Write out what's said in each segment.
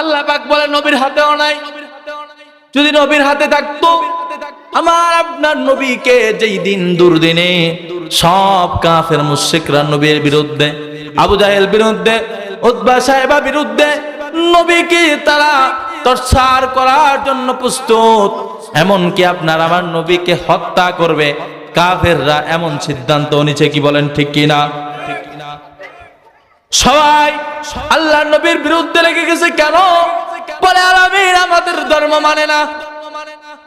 আল্লাহ পাক বলে, নবীর হাতেও নাই। যদি নবীর হাতে থাকতো, আমার আপনার নবীকে যেই দিন দুর্দিনে সব কাফের মুশরিকরা নবীর বিরুদ্ধে, আবু জাহেল বিরুদ্ধে উদ্বা সাহেবা বিরুদ্ধে নবীকে তারা তরসার করার জন্য প্রস্তুত। এমনকি আপনার আমার নবীকে হত্যা করবে, কাফেররা এমন সিদ্ধান্ত নিচে কি বলেন ঠিক কিনা? সবাই আল্লাহ নবীর বিরুদ্ধে লেগে গেছে কেন? বলে, আলামিন আমাদের ধর্ম মানে না।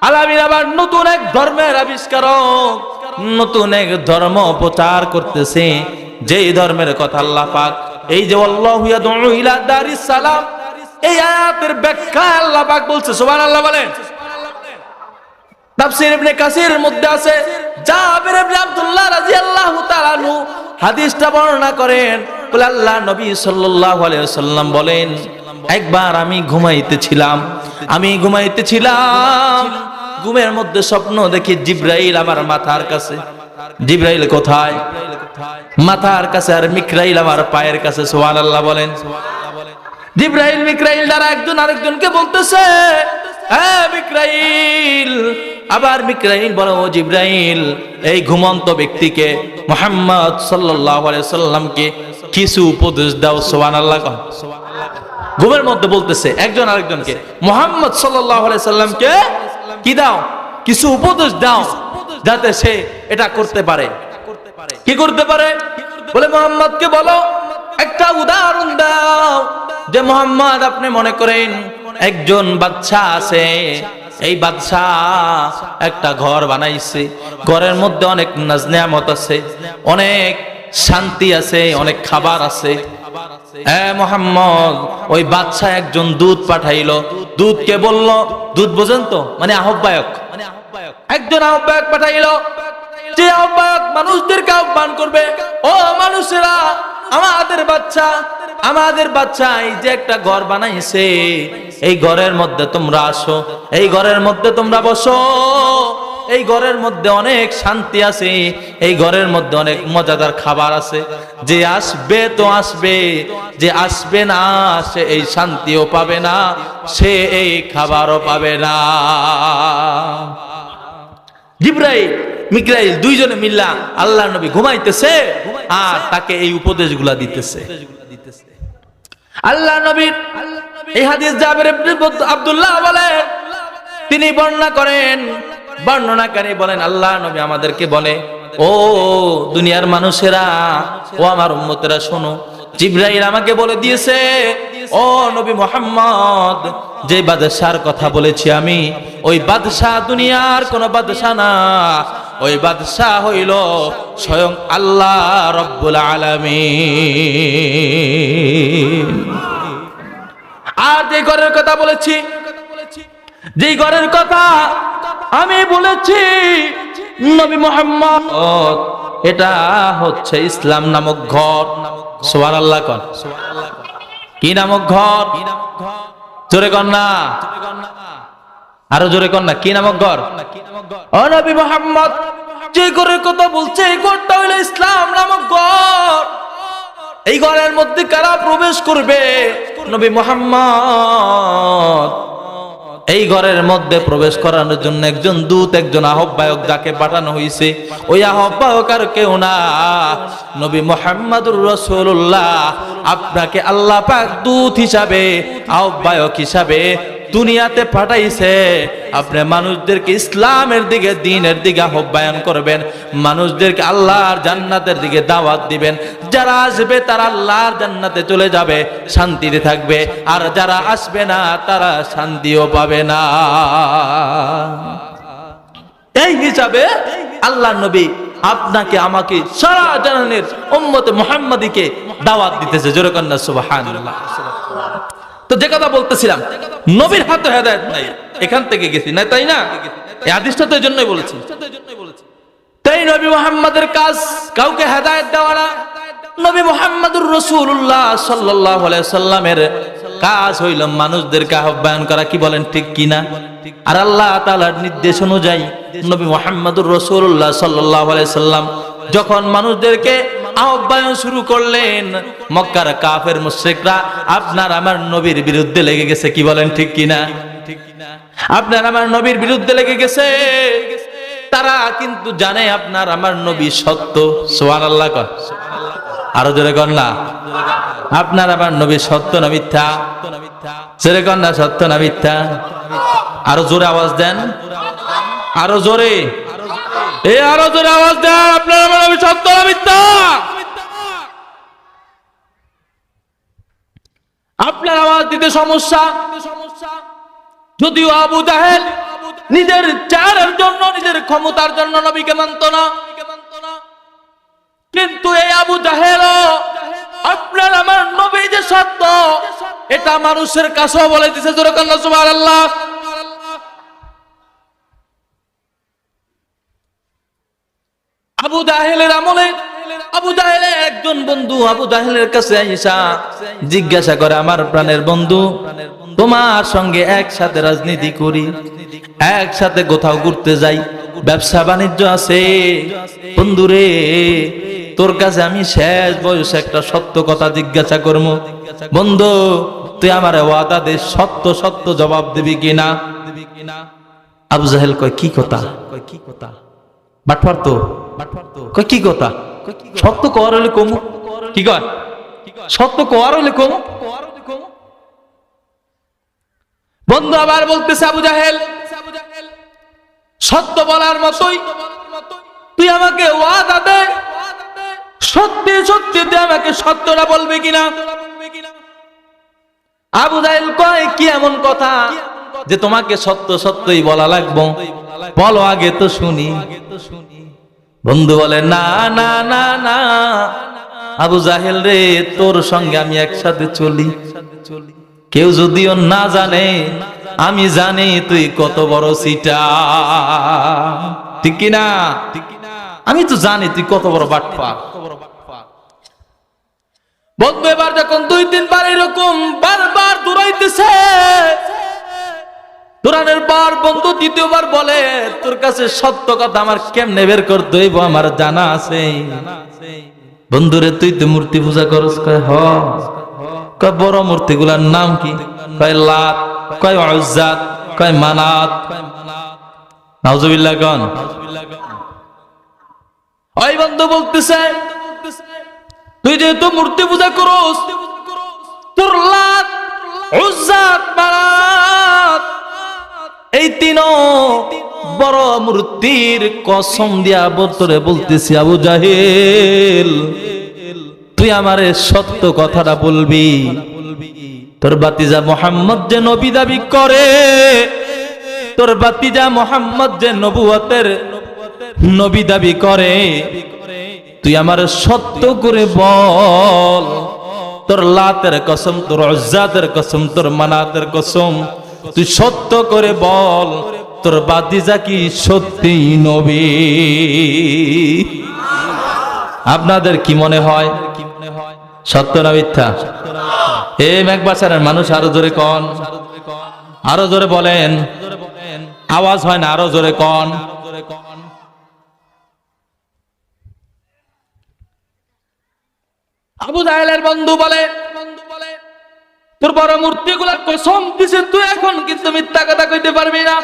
আলামিন আবার নতুন এক ধর্মের আবিষ্কারক, নতুন এক ধর্ম প্রচার করতেছে। যেই ধর্মের কথা আল্লাহ পাক, এই যে, আল্লাহু ইলা দারিস সালাম এই আয়াতের ব্যাখ্যা আল্লাহ পাক বলছে, সুবহানাল্লাহ বলেন। তাফসীর ইবনে কাসিরের মধ্যে আছে। জাবির ইবনে আব্দুল্লাহ রাদিয়াল্লাহু তাআলা আনহু হাদিসটা বর্ণনা করেন। বলে আল্লাহ নবী সাল্লাল্লাহু আলাইহি ওয়াসাল্লাম বলেন, একবার আমি ঘুমাইতেছিলাম আমি ঘুমাইতেছিলাম, ঘুমের মধ্যে স্বপ্ন দেখি জিব্রাইল আমার মাথার কাছে। জিব্রাইল কোথায়? মাথার কাছে আর মিকরাইল আমার পায়ের কাছে, সুবহানাল্লাহ বলেন। জিব্রাইল, মিকরাইল দ্বারা একজন আরেকজনকে বলতেছে হ্যাঁ মিকরাইল আবার মিকরাইল বলো, ও জিব্রাইল, এই ঘুমন্ত ব্যক্তিকে মোহাম্মদ সাল্লামকে কিছু উপদেশ দাও, সুবহানাল্লাহ কহ ঘুমের মধ্যে বলতেছে একজন আরেকজনকে, মোহাম্মদ সাল্লামকে কি দাও? কিছু উপদেশ দাও যাতে সে এটা করতে পারে। কি করতে পারে? বলে, মোহাম্মদকে বলো, একটা উদাহরণ দাও যে মোহাম্মদ, আপনি মনে করেন একজন বাচ্চা আছে এই বাচ্চা একটা ঘর বানাইছে। ঘরের মধ্যে অনেক নাজনিয়ামত আছে, অনেক শান্তি আছে, অনেক খাবার আছে। মোহাম্মদ, ওই বাচ্চা একজন দুধ পাঠাইলো। দুধকে বলল দুধ বোঝেন তো মানে আহ্বায়ক। একজন আহ্বায়ক পাঠাইলো, যে আহ্বায়ক মানুষদেরকে আহ্বান করবে, ও মানুষেরা, আমাদের বাচ্চা আমাদের বাচ্চা এই যে একটা ঘর বানাইছে, এই ঘরের মধ্যে তোমরা আসো, এই ঘরের মধ্যে তোমরা বসো। এই ঘরের মধ্যে অনেক শান্তি আছে, এই ঘরের মধ্যে অনেক মজাদার খাবার আছে। যে আসবে তো আসবে, যে আসবে না সে এই শান্তিও পাবে না, সে এই খাবারও পাবে না। জিব্রাইল মিকরাইল দুইজনে মিল্লা আল্লাহ নবী ঘুমাইতেছে আর তাকে এই উপদেশগুলা দিতেছে। আল্লাহ নবীর এই হাদিস জাবের আব্দুল্লাহ বলেন তিনি বর্ণনা করেন, বর্ণনাকারী বলেন, আল্লাহ নবী আমাদেরকে বলে, ও দুনিয়ার মানুষেরা, ও আমার উম্মতেরা, শোনো, জিব্রাইল আমাকে বলে দিয়েছে, ও নবী মোহাম্মদ, যে বাদশার কথা বলেছি আমি, ওই বাদশাহ দুনিয়ার কোন বাদশাহ না ওই বাদশাহ হইল স্বয়ং আল্লাহ রব্বুল আলামিন। আর যে ঘরের কথা বলেছি, যে ঘরের কথা আমি বলেছি, নবী মোহাম্মদ, এটা হচ্ছে ইসলাম নামক ঘর। সোহান আল্লাহ কন কি নামক ঘর? কি জোরে কন না। আরও জোরে কন না, কি নামক ঘর? ও নবী মোহাম্মদ, যে ঘরের কথা বলছে, এই ঘরটা হইল ইসলাম নামক ঘর। এই ঘরের মধ্যে কারা প্রবেশ করবে? নবী মোহাম্মদ। এই ঘরের মধ্যে প্রবেশ করানোর জন্য একজন দূত, একজন আহ্বায়ক যাকে পাঠানো হয়েছে ওই আহ্বায়ক আর কেউ না। নবী মোহাম্মদুর রসুল্লাহ আপনাকে আল্লাহ পাক দূত হিসাবে, আহ্বায়ক হিসাবে দুনিয়াতে পাঠাইছে। আপনি মানুষদেরকে ইসলামের দিকে, দিনের দিকে আহ্বায়ন করবেন। মানুষদেরকে আল্লাহর জান্নাতের দিকে দাওয়াত দিবেন। যারা আসবে, তারা আল্লাহর জান্নাতে চলে যাবে, শান্তিতে থাকবে। আর যারা আসবে না, তারা শান্তিও পাবে না। এই হিসাবে আল্লাহ নবী আপনাকে, আমাকে সারা জাহানের উম্মতে মুহাম্মাদিকে দাওয়াত দিতেছে। জোরে কন্যা সুবহানাল্লাহ। তো যে কথা বলতেছিলাম, নবীর হাতে হেদায়ত নাই, এখান থেকে গেছি, না তাই না? এই আদিশটা তো এই জন্যই বলেছি তাই নবী মোহাম্মদের কাজ, কাউকে হেদায়ত দেওয়া না। নবী মোহাম্মদুর রসুল্লাহ সাল্লাহ সাল্লামের কাজ হইল মানুষদেরকে আহ্বায়ন করা, কি বলেন, ঠিক কিনা আর আল্লাহ তালার নির্দেশ অনুযায়ী নবী মোহাম্মদুর রসুল্লাহ সাল্লাহ সাল্লাম যখন মানুষদেরকে আহ্বায়ন শুরু করলেন মক্কার কাফের মুশ্রিকরা। আপনার আমার নবীর বিরুদ্ধে লেগে গেছে কি বলেন ঠিক কিনা? আপনার আমার নবীর বিরুদ্ধে লেগে গেছে। তারা কিন্তু জানে আপনার আমার নবী সত্য। সোয়ান আল্লাহ আরও জোরে কর না। আপনার আমার নবী সত্য না মিথ্যা? জোরে কর না, সত্য না মিথ্যা? আরও জোরে আওয়াজ দেন। আরও জোরে। এ আরও জোরে আওয়াজ দেন নবী সত্য মিথ্যা? আপনার আওয়াজ দিতে সমস্যা? যদিও আবু নিজের চেহারার জন্য, নিজের ক্ষমতার জন্য নবীকে মানত না। কিন্তু এই আবু জাহেল আপনার আমার নবী যে সত্য, এটা মানুষের কাছেও বলে দিছে জোরকান্না সুবহানাল্লাহ। আবু জাহেলের আমলে আবু জাহেলের একজন বন্ধু আবু জাহেলের কাছে আইসা জিজ্ঞাসা করে, আমার প্রাণের বন্ধু, তোমার সঙ্গে একসাথে রাজনীতি করি, একসাথে কোথাও ঘুরতে যাই, ব্যবসা বাণিজ্য আছে। বন্ধুরে, তোর কাছে আমি শেষ বয়সে একটা সত্য কথা জিজ্ঞাসা করব বন্ধু, তুই আমার ওয়াদা দে, সত্য সত্য জবাব দিবি কিনা? আবু জাহেল কয় কি কথা কয়, কি কথা? বাটফার তো। কি কথা? সত্য কর হলে কমু? কি কয়? সত্য কর হলে কমু? বন্ধু আবার বলতেছে আবু জাহেল, সত্য বলার মতোই। তুই আমাকে ওয়াদা দে। সত্যি সত্যি তুই আমাকে সত্যটা বলবে কিনা? আবু জাহেল কয়, কি এমন কথা? যে তোমাকে সত্য সত্যই বলা লাগবো। বলো আগে তো শুনি। বন্ধু বলে, না না না না। আবু জাহেল রে, তোর সঙ্গে আমি একসাথে চলি। কেউ যদিও না জানে, আমি জানি তুই কত বড় সিটা ঠিক কিনা আমি তো জানি তুই কত বড় বাটপা বন্ধু, এবার যখন দুই তিনবার এরকম বারবার দৌড়াইতেছে দৌড়ানোর পর বন্ধু দ্বিতীয়বার বলে, তোর কাছে সত্য কথা আমার কেমনে বের করতে হইব? আমার জানা আছে। বন্ধুরে, তুই তো মূর্তি পূজা করস। কয়, হ। বড় মূর্তি গুলার নাম কি? কয়, লাত। কয় অজাত কয়, মানাত। নাউজুবিল্লাহ গন ওই বন্ধু বলতেছে, তুই যেহেতু মূর্তি পূজা করস, তোর লাত উজ্জাত মানাত এই তিন বড় মূর্তির কসম দিয়া বতরে বলতেছি, আবু জাহেল, তুই আমারে সত্য কথাটা বলবি। তোর বাতিজা মোহাম্মদ যে নবী দাবি করে, তোর বাতিজা মোহাম্মদ যে নবুয়তের নবী দাবি করে, তুই আমার সত্য করে বল। তোর লাতের কসম, তোর অজাতের কসম, তোর মানাতের কসম তুই সত্য করে বল, তোর বাতিজা কি সত্যি নবী? আপনাদের কি মনে হয়? সত্য না মিথ্যা? এ মেঘবাসারের মানুষ আরও জোরে কন। আরও জোরে বলেন। আওয়াজ হয় না, আরও জোরে কন। আবু জাহেলের বন্ধু বলে তোর বড় মূর্তি গুলার কসম দিছে, তুই এখন কিন্তু মিথ্যা কথা কইতে পারবি না।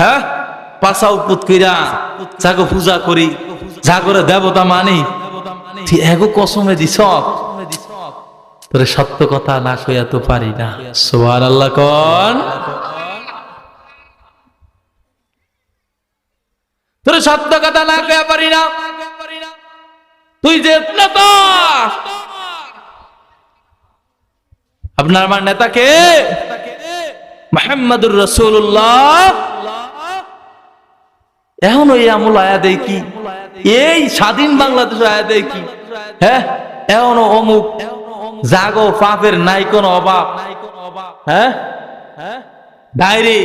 হ্যাঁ? পূজা করি দেবতা মানি এগো কসমে দিছ? তোরে সত্য কথা না কইয়া তো পারি না। সোহার আল্লাহ কন। তোর সত্য কথা না কইয়া পারি না। তুই যে নেতা আপনার আমার নেতাকে মোহাম্মদুর রসুল্লাহ এখন ওই আমল আয়া দেয় কি? এই স্বাধীন বাংলাদেশ আয়া দেয় কি? হ্যাঁ? এখনও অমুক জাগো পাপের নাই কোন অভাব। হ্যাঁ? ডায়েরি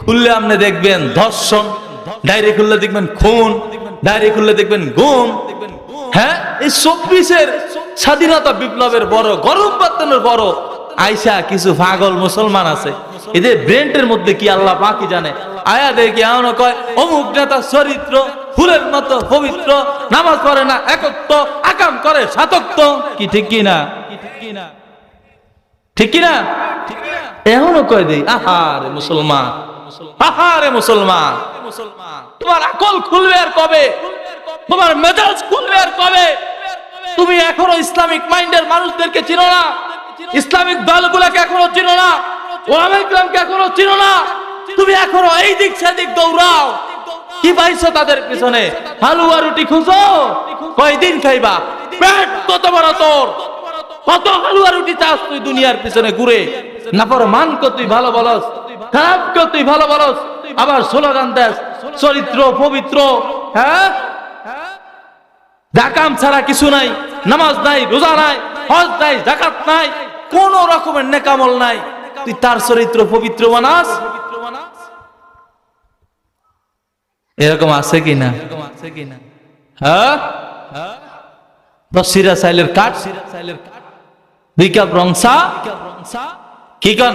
খুললে আপনি দেখবেন ধর্ষণ। ডায়েরি খুললে দেখবেন খুন ডায়েরি খুললে দেখবেন গুম। হ্যাঁ? এই চব্বিশের স্বাধীনতা বিপ্লবের বড়, গরম পাত্তনের বড় আইসা কিছু পাগল মুসলমান আছে। এদের ব্রেন্টের মধ্যে কি আল্লাহ পাকি জানে? আয়া দেখি এমন কয়, অমুক নেতা চরিত্র, ফুলের মতো পবিত্র, নামাজ পড়ে না, একত্ব, আকাম করে সাতক্ত। কি ঠিক কি না? ঠিক কি না? এখনও কয় দেই মুসলমান। আহারে মুসলমান। তোমার আকল খুলবে আর কবে? তোমার মেজাজ খুলবে আর কবে? তুমি এখনও ইসলামিক মাইন্ডের মানুষদেরকে চিনো না? ইসলামিক দলগুলোকে এখনও চিনো না? ওলামা এখনও চিনো না? তুমি এখনও এই দিক সেদিক দৌড়াও। কি পাইছো তাদের পিছনে? হালুয়া রুটি খুঁজো। কয়দিন খাইবা? পেট কত বড় তোর? কত হালুয়া রুটি চাস তুই দুনিয়ার পিছনে ঘুরে? না পর মান তুই ভালো বলস। ভালো বলস? আবার স্লোগান দেস, চরিত্র, পবিত্র হ্যাঁ? জাকাম ছাড়া কিছু নাই, নামাজ নাই, রোজা নাই, হজ নাই জাকাত নাই, কোন রকমের নেকামল নাই। তুই তার চরিত্র পবিত্র বানাস। এরকম আছে কি না হ্যাঁ দশ সিরা সাইলের কাঠ। দুই কাপ রংসা। কি কন?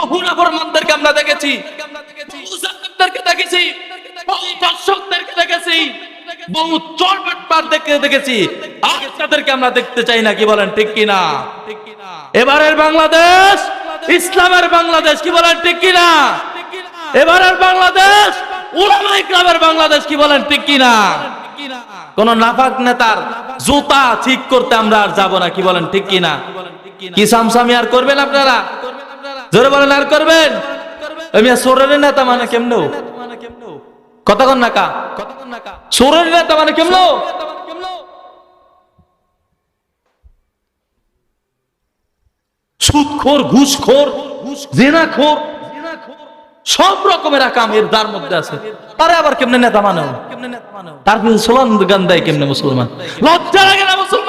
বহু নবরমানদেরকে আমরা দেখেছি। দেখেছি। বহু দর্শকদেরকে দেখেছি। বহু চলবাটপার দেখে দেখেছি তাদেরকে আমরা দেখতে চাই না, কি বলেন, ঠিক কি না এবারের বাংলাদেশ, ইসলামের বাংলাদেশ, কি বলেন, ঠিক কি না এবারের বাংলাদেশ বাংলাদেশ, কি বলেন, ঠিক কি না কোন নাফাক নেতার জুতা ঠিক করতে আমরা আর যাব না, কি বলেন, ঠিক কি না কি সামসামি আর করবেন আপনারা? জোরে বলেন, আর করবেন? মানে মানে সব রকমের আকাম এর তার মধ্যে আছে। তারে আবার কেমনে নেতা মানো তার পিছনে সোলান গান দেয় কেমনে মুসলমান? লজ্জা লাগে না মুসলমানের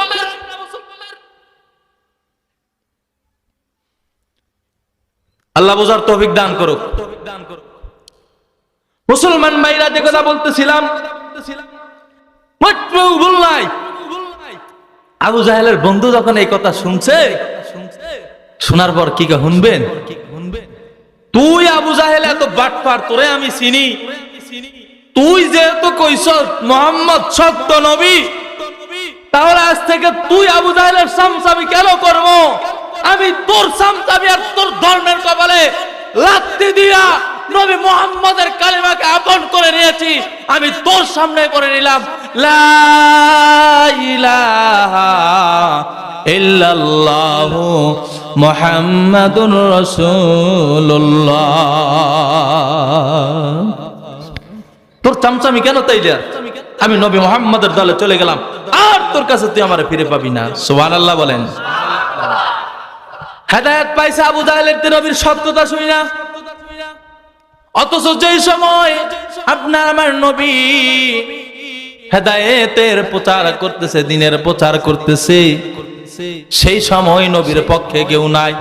আল্লাহ বোঝার তৌফিক দান করুক। মুসলমান ভাইরা যে কথা বলতেছিলাম আবু জাহেলের বন্ধু যখন এই কথা শুনছে, শোনার পর কি শুনবেন? তুই আবু জাহেল এত বাট বাটপার, তোরে আমি চিনি। তুই যেহেতু কইস মোহাম্মদ সত্য নবী, তাহলে আজ থেকে তুই আবু জাহেলের সামসামি কেন করব? আমি তোর সামসামি আর তোর ধর্মের কপালে লাত্তি দিয়া নবী মোহাম্মদের কালিমাকে আপন করে নিয়েছি। আমি তোর সামনে করে নিলাম, লা ইলাহা ইল্লাল্লাহু মুহাম্মাদুর রাসূলুল্লাহ। তোর চামচামি কেন তাইলা আমি নবী মোহাম্মদের দলে চলে গেলাম, আর তোর কাছে তুই আমার ফিরে পাবি না। সুবহানাল্লাহ বলেন। হেদায়েত পাইছে আবু জাহেলের নবীর সত্যতা শুনি না। অথচ যেই সময় আপনার আমার নবী হেদায়েতের প্রচার করতেছে, দিনের প্রচার করতেছে, সেই সময় নবীর পক্ষে কেউ নাই।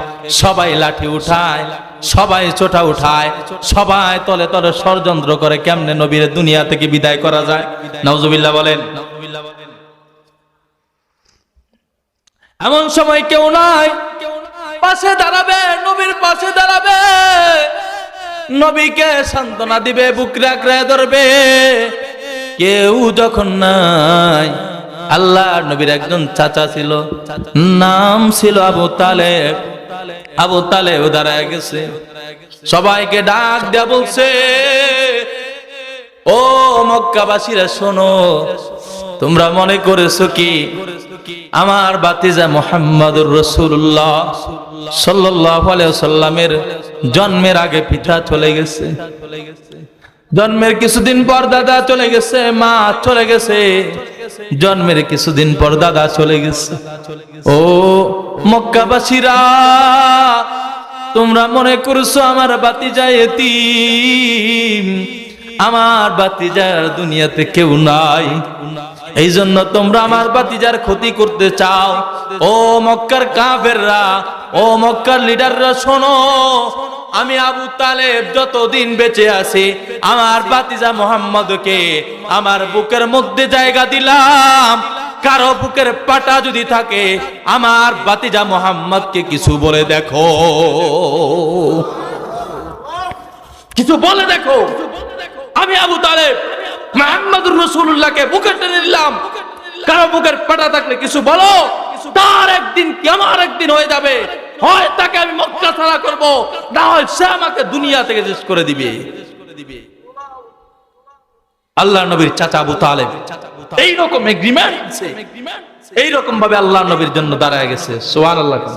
সবাই লাঠি উঠায়, সবাই চোটা উঠায়, সবাই তলে তলে ষড়যন্ত্র করে কেমনে নবীর দুনিয়া থেকে বিদায় করা যায়? নওজুবিল্লাহ বলেন। এমন সময় কেউ নাই পাশে দাঁড়াবে, নবীর পাশে দাঁড়াবে। নবীকে সান্ত্বনা দিবে, বুকরে আঁকড়ে ধরবে। কেউ যখন নাই, আল্লাহ নবীর একজন চাচা ছিল, নাম ছিল আবু তালে আবু তালেব দাঁড়ায় গেছে। সবাইকে ডাক দেয়া বলছে, ও মক্কাবাসীরা শোনো তোমরা মনে করেছ কি? আমার বাতিজা মোহাম্মদুর রসুল্লাহ সাল্লাহ সাল্লামের জন্মের আগে পিতা চলে গেছে। জন্মের কিছুদিন পর দাদা চলে গেছে, মা চলে গেছে। জন্মের কিছুদিন পর দাদা চলে গেছে। ও মক্কাবাসীরা, তোমরা মনে করছ আমার বাতি যায় এতিম? আমার বাতিজার দুনিয়াতে কেউ নাই। এই জন্য তোমরা আমার বাতিজার ক্ষতি করতে চাও। ও মক্কার কাফেররা, ও মক্কার লিডাররা, শোনো, আমি আবু তালেব যতদিন বেঁচে আছি, আমার বাতিজা মোহাম্মদকে আমার বুকের মধ্যে জায়গা দিলাম। কারও বুকের পাটা যদি থাকে, আমার বাতিজা মোহাম্মদকে কিছু বলে দেখো। কিছু বলে দেখো। আমি আবু তালেব বুকে টেনে দিলাম কারও বুকের পাটা থাকলে কিছু বলো? তার একদিন একদিন হয়ে যাবে? হয় তাকে আমি মক্কা ছাড়া করব, না হয় সে আমাকে দুনিয়া থেকে শেষ করে দিবে। আল্লাহ নবীর চাচা আবু তালেব, এইরকম এগ্রিমেন্ট এইরকম ভাবে আল্লাহ নবীর জন্য দাঁড়ায় গেছে। সোহান আল্লাহ